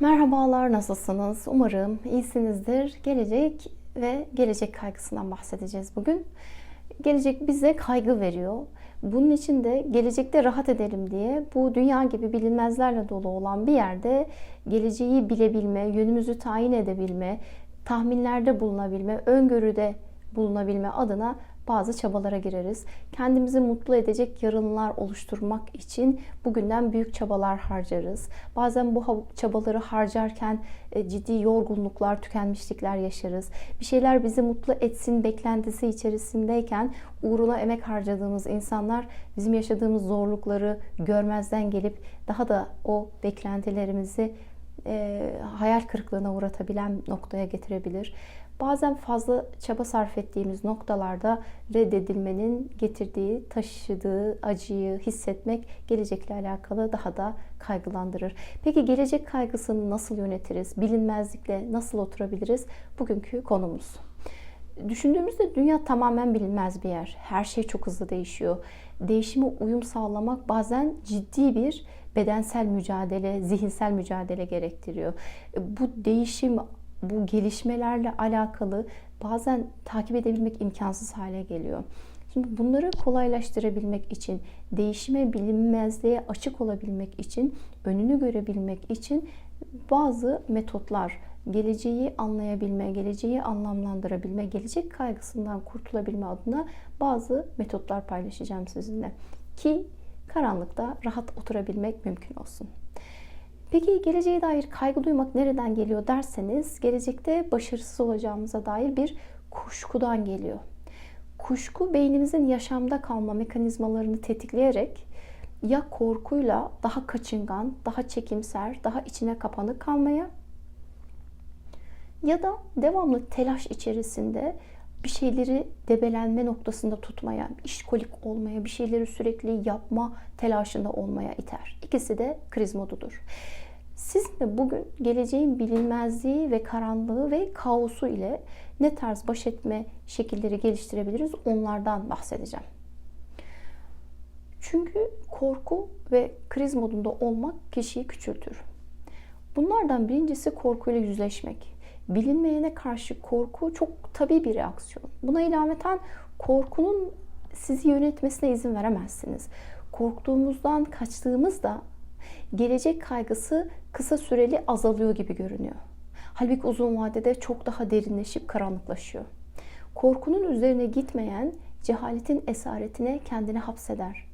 Merhabalar, nasılsınız? Umarım iyisinizdir. Gelecek ve gelecek kaygısından bahsedeceğiz bugün. Gelecek bize kaygı veriyor. Bunun için de gelecekte rahat edelim diye bu dünya gibi bilinmezlerle dolu olan bir yerde geleceği bilebilme, yönümüzü tayin edebilme, tahminlerde bulunabilme, öngörüde bulunabilme adına bazı çabalara gireriz. Kendimizi mutlu edecek yarınlar oluşturmak için bugünden büyük çabalar harcarız. Bazen bu çabaları harcarken e, ciddi yorgunluklar, tükenmişlikler yaşarız. Bir şeyler bizi mutlu etsin beklentisi içerisindeyken uğruna emek harcadığımız insanlar bizim yaşadığımız zorlukları görmezden gelip daha da o beklentilerimizi e, hayal kırıklığına uğratabilen noktaya getirebilir. Bazen fazla çaba sarf ettiğimiz noktalarda reddedilmenin getirdiği, taşıdığı acıyı hissetmek gelecekle alakalı daha da kaygılandırır. Peki gelecek kaygısını nasıl yönetiriz? Bilinmezlikle nasıl oturabiliriz? Bugünkü konumuz. Düşündüğümüzde dünya tamamen bilinmez bir yer. Her şey çok hızlı değişiyor. Değişime uyum sağlamak bazen ciddi bir bedensel mücadele, zihinsel mücadele gerektiriyor. Bu değişim bu gelişmelerle alakalı bazen takip edebilmek imkansız hale geliyor. Şimdi bunları kolaylaştırabilmek için, değişime, bilinmezliğe açık olabilmek için, önünü görebilmek için bazı metotlar, geleceği anlayabilme, geleceği anlamlandırabilme, gelecek kaygısından kurtulabilme adına bazı metotlar paylaşacağım sizinle. Ki karanlıkta rahat oturabilmek mümkün olsun. Peki geleceğe dair kaygı duymak nereden geliyor derseniz gelecekte başarısız olacağımıza dair bir kuşkudan geliyor. Kuşku beynimizin yaşamda kalma mekanizmalarını tetikleyerek ya korkuyla daha kaçıngan, daha çekimser, daha içine kapanık kalmaya ya da devamlı telaş içerisinde bir şeyleri debelenme noktasında tutmaya, işkolik olmaya, bir şeyleri sürekli yapma telaşında olmaya iter. İkisi de kriz modudur. Sizinle bugün geleceğin bilinmezliği ve karanlığı ve kaosu ile ne tarz baş etme şekilleri geliştirebiliriz onlardan bahsedeceğim. Çünkü korku ve kriz modunda olmak kişiyi küçültür. Bunlardan birincisi korkuyla yüzleşmek. Bilinmeyene karşı korku çok tabi bir reaksiyon. Buna ilaveten korkunun sizi yönetmesine izin veremezsiniz. Korktuğumuzdan kaçtığımızda gelecek kaygısı kısa süreli azalıyor gibi görünüyor. Halbuki uzun vadede çok daha derinleşip karanlıklaşıyor. Korkunun üzerine gitmeyen cehaletin esaretine kendini hapseder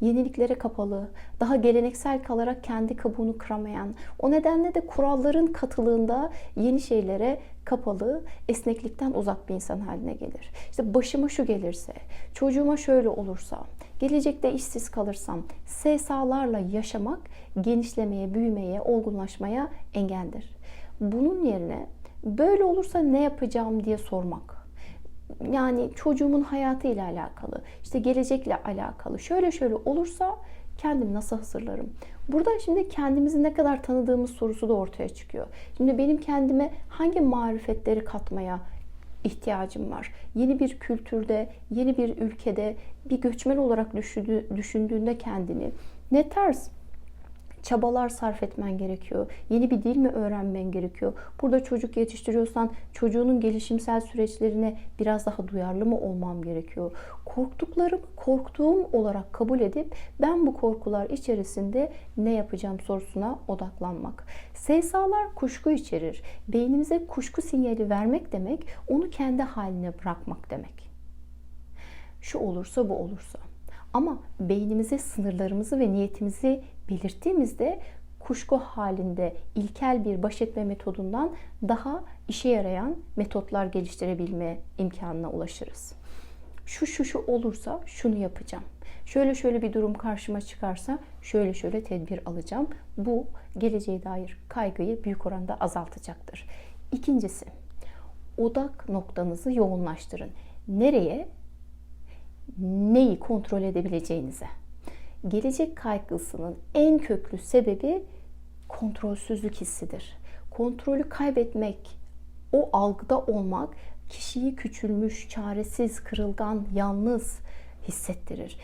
yeniliklere kapalı, daha geleneksel kalarak kendi kabuğunu kıramayan, o nedenle de kuralların katılığında yeni şeylere kapalı, esneklikten uzak bir insan haline gelir. İşte başıma şu gelirse, çocuğuma şöyle olursa, gelecekte işsiz kalırsam, SSA'larla yaşamak genişlemeye, büyümeye, olgunlaşmaya engeldir. Bunun yerine böyle olursa ne yapacağım diye sormak yani çocuğumun hayatı ile alakalı, işte gelecekle alakalı. Şöyle şöyle olursa kendimi nasıl hazırlarım? Burada şimdi kendimizi ne kadar tanıdığımız sorusu da ortaya çıkıyor. Şimdi benim kendime hangi marifetleri katmaya ihtiyacım var? Yeni bir kültürde, yeni bir ülkede bir göçmen olarak düşündüğünde kendini ne tarz çabalar sarf etmen gerekiyor. Yeni bir dil mi öğrenmen gerekiyor? Burada çocuk yetiştiriyorsan çocuğunun gelişimsel süreçlerine biraz daha duyarlı mı olmam gerekiyor? Korktuklarım korktuğum olarak kabul edip ben bu korkular içerisinde ne yapacağım sorusuna odaklanmak. SSA'lar kuşku içerir. Beynimize kuşku sinyali vermek demek onu kendi haline bırakmak demek. Şu olursa bu olursa. Ama beynimize sınırlarımızı ve niyetimizi belirttiğimizde kuşku halinde ilkel bir baş etme metodundan daha işe yarayan metotlar geliştirebilme imkanına ulaşırız. Şu şu şu olursa şunu yapacağım. Şöyle şöyle bir durum karşıma çıkarsa şöyle şöyle tedbir alacağım. Bu geleceğe dair kaygıyı büyük oranda azaltacaktır. İkincisi, odak noktanızı yoğunlaştırın. Nereye? Neyi kontrol edebileceğinize gelecek kaygısının en köklü sebebi kontrolsüzlük hissidir. Kontrolü kaybetmek, o algıda olmak kişiyi küçülmüş, çaresiz, kırılgan, yalnız hissettirir.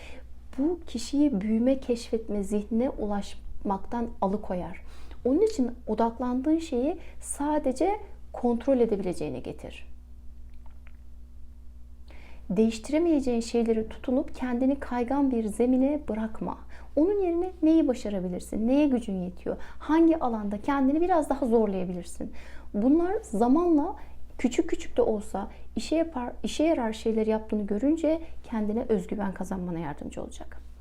Bu kişiyi büyüme, keşfetme, zihnine ulaşmaktan alıkoyar. Onun için odaklandığın şeyi sadece kontrol edebileceğine getir. Değiştiremeyeceğin şeyleri tutunup kendini kaygan bir zemine bırakma. Onun yerine neyi başarabilirsin? Neye gücün yetiyor? Hangi alanda kendini biraz daha zorlayabilirsin? Bunlar zamanla küçük küçük de olsa işe yapar, işe yarar şeyler yaptığını görünce kendine özgüven kazanmana yardımcı olacak.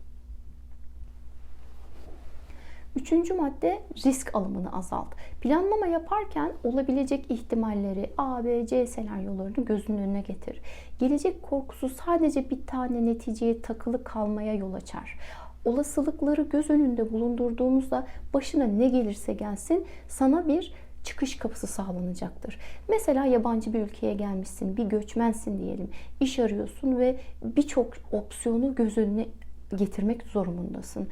Üçüncü madde risk alımını azalt. Planlama yaparken olabilecek ihtimalleri A, B, C senaryolarını gözünün önüne getir. Gelecek korkusu sadece bir tane neticeye takılı kalmaya yol açar. Olasılıkları göz önünde bulundurduğumuzda başına ne gelirse gelsin sana bir çıkış kapısı sağlanacaktır. Mesela yabancı bir ülkeye gelmişsin, bir göçmensin diyelim. İş arıyorsun ve birçok opsiyonu göz önüne getirmek zorundasın.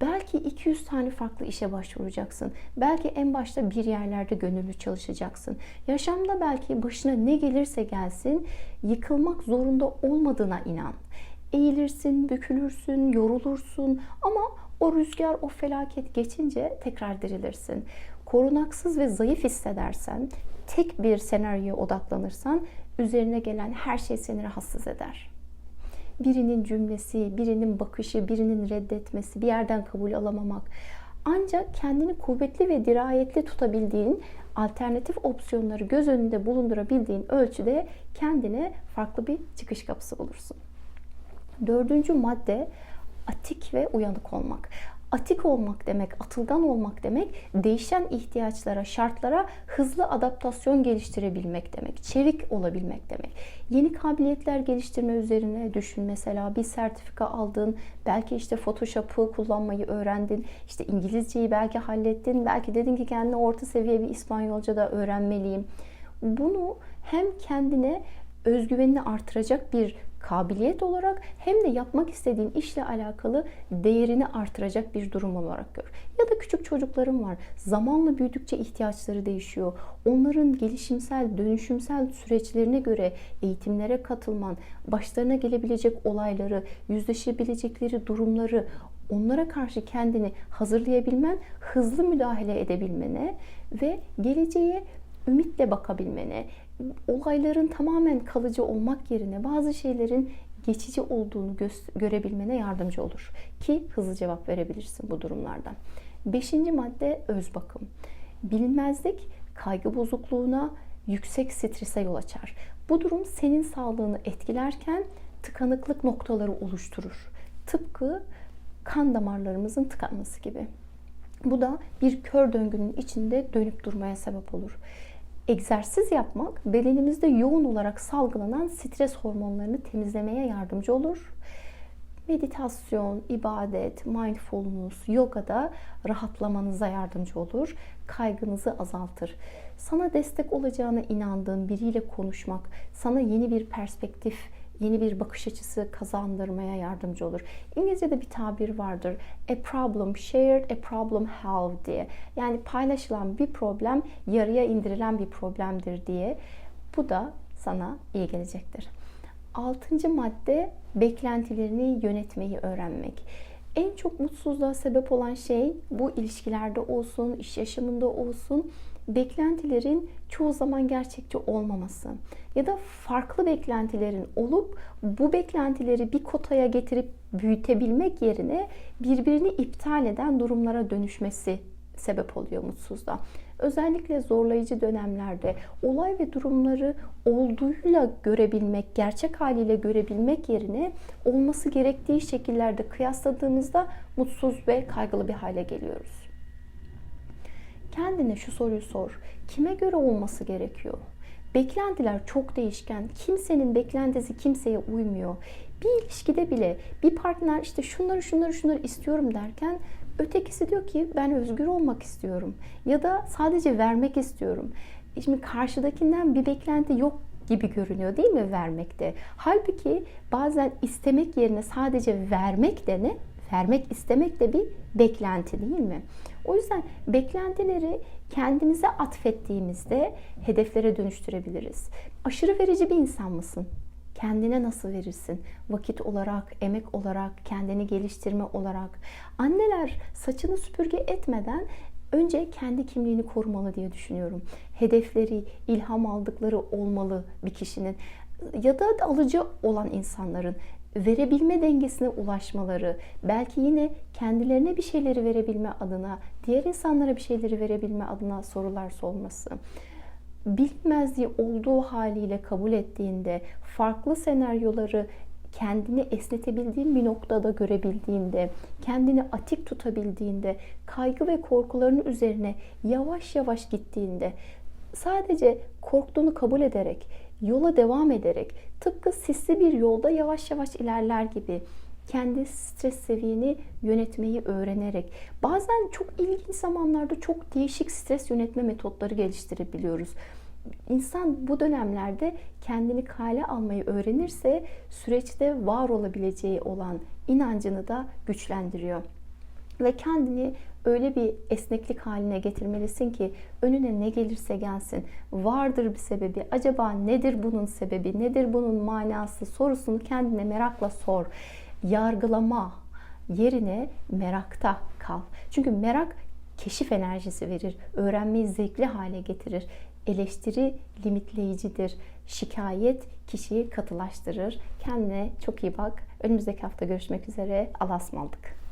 Belki 200 tane farklı işe başvuracaksın. Belki en başta bir yerlerde gönüllü çalışacaksın. Yaşamda belki başına ne gelirse gelsin yıkılmak zorunda olmadığına inan. Eğilirsin, bükülürsün, yorulursun ama o rüzgar, o felaket geçince tekrar dirilirsin. Korunaksız ve zayıf hissedersen, tek bir senaryoya odaklanırsan üzerine gelen her şey seni rahatsız eder birinin cümlesi, birinin bakışı, birinin reddetmesi, bir yerden kabul alamamak. Ancak kendini kuvvetli ve dirayetli tutabildiğin, alternatif opsiyonları göz önünde bulundurabildiğin ölçüde kendine farklı bir çıkış kapısı bulursun. Dördüncü madde atik ve uyanık olmak. Atik olmak demek, atılgan olmak demek, değişen ihtiyaçlara, şartlara hızlı adaptasyon geliştirebilmek demek, çevik olabilmek demek. Yeni kabiliyetler geliştirme üzerine düşün mesela bir sertifika aldın, belki işte Photoshop'u kullanmayı öğrendin, işte İngilizceyi belki hallettin, belki dedin ki kendine orta seviye bir İspanyolca da öğrenmeliyim. Bunu hem kendine özgüvenini artıracak bir kabiliyet olarak hem de yapmak istediğin işle alakalı değerini artıracak bir durum olarak gör. Ya da küçük çocuklarım var. Zamanla büyüdükçe ihtiyaçları değişiyor. Onların gelişimsel, dönüşümsel süreçlerine göre eğitimlere katılman, başlarına gelebilecek olayları, yüzleşebilecekleri durumları, onlara karşı kendini hazırlayabilmen, hızlı müdahale edebilmene ve geleceğe ümitle bakabilmene, olayların tamamen kalıcı olmak yerine bazı şeylerin geçici olduğunu gö- görebilmene yardımcı olur. Ki hızlı cevap verebilirsin bu durumlardan. Beşinci madde öz bakım. Bilinmezlik kaygı bozukluğuna, yüksek strese yol açar. Bu durum senin sağlığını etkilerken tıkanıklık noktaları oluşturur. Tıpkı kan damarlarımızın tıkanması gibi. Bu da bir kör döngünün içinde dönüp durmaya sebep olur. Egzersiz yapmak bedenimizde yoğun olarak salgılanan stres hormonlarını temizlemeye yardımcı olur. Meditasyon, ibadet, mindfulness, yoga da rahatlamanıza yardımcı olur. Kaygınızı azaltır. Sana destek olacağına inandığın biriyle konuşmak, sana yeni bir perspektif yeni bir bakış açısı kazandırmaya yardımcı olur. İngilizce'de bir tabir vardır. A problem shared, a problem halved diye. Yani paylaşılan bir problem yarıya indirilen bir problemdir diye. Bu da sana iyi gelecektir. Altıncı madde beklentilerini yönetmeyi öğrenmek. En çok mutsuzluğa sebep olan şey bu ilişkilerde olsun, iş yaşamında olsun beklentilerin çoğu zaman gerçekçi olmaması ya da farklı beklentilerin olup bu beklentileri bir kotaya getirip büyütebilmek yerine birbirini iptal eden durumlara dönüşmesi sebep oluyor mutsuzluğa. Özellikle zorlayıcı dönemlerde olay ve durumları olduğuyla görebilmek, gerçek haliyle görebilmek yerine olması gerektiği şekillerde kıyasladığımızda mutsuz ve kaygılı bir hale geliyoruz. Kendine şu soruyu sor. Kime göre olması gerekiyor? Beklentiler çok değişken. Kimsenin beklentisi kimseye uymuyor. Bir ilişkide bile bir partner işte şunları şunları şunları istiyorum derken ötekisi diyor ki ben özgür olmak istiyorum ya da sadece vermek istiyorum. E şimdi karşıdakinden bir beklenti yok gibi görünüyor değil mi vermekte? Halbuki bazen istemek yerine sadece vermek de ne? Vermek istemek de bir beklenti değil mi? O yüzden beklentileri kendimize atfettiğimizde hedeflere dönüştürebiliriz. Aşırı verici bir insan mısın? Kendine nasıl verirsin? Vakit olarak, emek olarak, kendini geliştirme olarak. Anneler saçını süpürge etmeden önce kendi kimliğini korumalı diye düşünüyorum. Hedefleri, ilham aldıkları olmalı bir kişinin ya da alıcı olan insanların verebilme dengesine ulaşmaları, belki yine kendilerine bir şeyleri verebilme adına, diğer insanlara bir şeyleri verebilme adına sorular sorması. Bilinmezliği olduğu haliyle kabul ettiğinde, farklı senaryoları kendini esnetebildiğin bir noktada görebildiğinde, kendini atik tutabildiğinde, kaygı ve korkuların üzerine yavaş yavaş gittiğinde, sadece korktuğunu kabul ederek, yola devam ederek, tıpkı sisli bir yolda yavaş yavaş ilerler gibi kendi stres seviyeni yönetmeyi öğrenerek bazen çok ilginç zamanlarda çok değişik stres yönetme metotları geliştirebiliyoruz. İnsan bu dönemlerde kendini kale almayı öğrenirse süreçte var olabileceği olan inancını da güçlendiriyor. Ve kendini öyle bir esneklik haline getirmelisin ki önüne ne gelirse gelsin vardır bir sebebi. Acaba nedir bunun sebebi? Nedir bunun manası? Sorusunu kendine merakla sor. Yargılama yerine merakta kal. Çünkü merak keşif enerjisi verir. Öğrenmeyi zevkli hale getirir. Eleştiri limitleyicidir. Şikayet kişiyi katılaştırır. Kendine çok iyi bak. Önümüzdeki hafta görüşmek üzere. Allah'a ısmarladık.